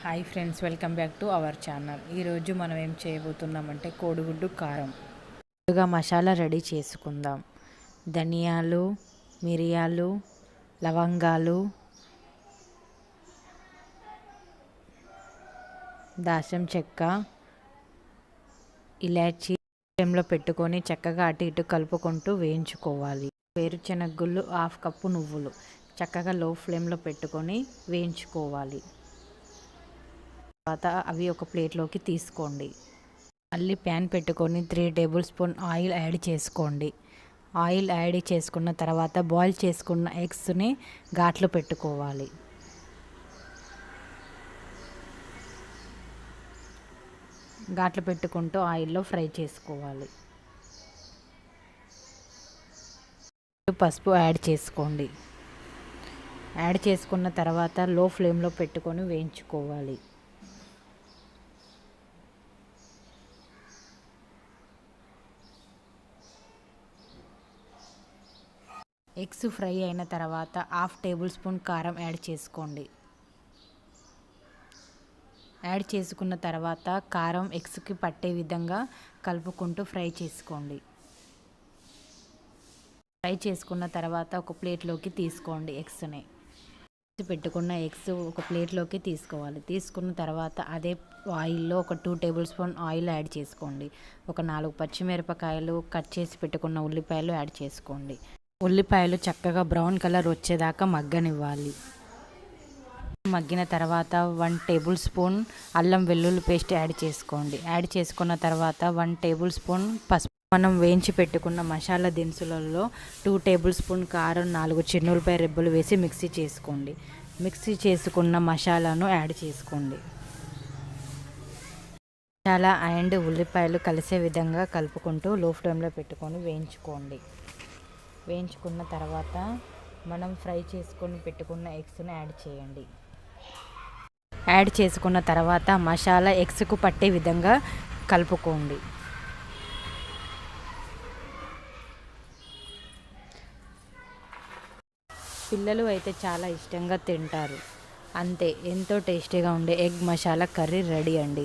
Hi friends welcome back to our channel. ఈరోజు మనం ఏం చేయబోతున్నామంటే కోడిగుడ్డు కారం. ముందుగా మసాలా రెడీ చేసుకుందాం. ధనియాలు మిరియాలు లవంగాలు దాసం చెక్క ఇలాచి ఫ్లేమ్లో పెట్టుకొని చక్కగా అటు ఇటు కలుపుకుంటూ వేయించుకోవాలి. వేరుశెనగ గుళ్ళు హాఫ్ కప్పు నువ్వులు. చక్కగా లో ఫ్లేమ్లో పెట్టుకొని వేయించుకోవాలి. తర్వాత అవి ఒక ప్లేట్లోకి తీసుకోండి. మళ్ళీ ప్యాన్ పెట్టుకొని three tablespoon oil add చేసుకోండి. ఆయిల్ యాడ్ చేసుకున్న తర్వాత బాయిల్ చేసుకున్న ఎగ్స్ని ఘాట్లు పెట్టుకోవాలి. ఘాట్లు పెట్టుకుంటూ ఆయిల్లో ఫ్రై చేసుకోవాలి. పసుపు యాడ్ చేసుకోండి. యాడ్ చేసుకున్న తర్వాత లో ఫ్లేమ్లో పెట్టుకొని వేయించుకోవాలి. ఎగ్స్ ఫ్రై అయిన తర్వాత హాఫ్ టేబుల్ స్పూన్ కారం యాడ్ చేసుకోండి. యాడ్ చేసుకున్న తర్వాత కారం ఎగ్స్కి పట్టే విధంగా కలుపుకుంటూ ఫ్రై చేసుకోండి. ఫ్రై చేసుకున్న తర్వాత ఒక ప్లేట్లోకి తీసుకోండి ఎగ్స్ని. పెట్టుకున్న ఎగ్స్ ఒక ప్లేట్లోకి తీసుకోవాలి. తీసుకున్న తర్వాత అదే ఆయిల్లో ఒక two tablespoon oil add చేసుకోండి. ఒక నాలుగు పచ్చిమిరపకాయలు కట్ చేసి పెట్టుకున్న ఉల్లిపాయలు యాడ్ చేసుకోండి. ఉల్లిపాయలు చక్కగా బ్రౌన్ కలర్ వచ్చేదాకా మగ్గనివ్వాలి. మగ్గిన తర్వాత వన్ టేబుల్ స్పూన్ అల్లం వెల్లుల్లి పేస్ట్ యాడ్ చేసుకోండి. యాడ్ చేసుకున్న తర్వాత వన్ టేబుల్ స్పూన్ పసుపు. మనం వేయించి పెట్టుకున్న మసాలా దినుసులలో టూ టేబుల్ స్పూన్ కారం నాలుగు చిన్నులపై రెబ్బలు వేసి మిక్సీ చేసుకోండి. మిక్సీ చేసుకున్న మసాలాను యాడ్ చేసుకోండి. మసాలా అండ్ ఉల్లిపాయలు కలిసే విధంగా కలుపుకుంటూ లో ఫ్లేమ్లో పెట్టుకొని వేయించుకోండి. వేయించుకున్న తర్వాత మనం ఫ్రై చేసుకొని పెట్టుకున్న ఎగ్స్ని యాడ్ చేయండి. యాడ్ చేసుకున్న తర్వాత మసాలా ఎగ్స్కు పట్టే విధంగా కలుపుకోండి. పిల్లలు అయితే చాలా ఇష్టంగా తింటారు. అంతే ఎంతో టేస్టీగా ఉండే ఎగ్ మసాలా కర్రీ రెడీ అండి.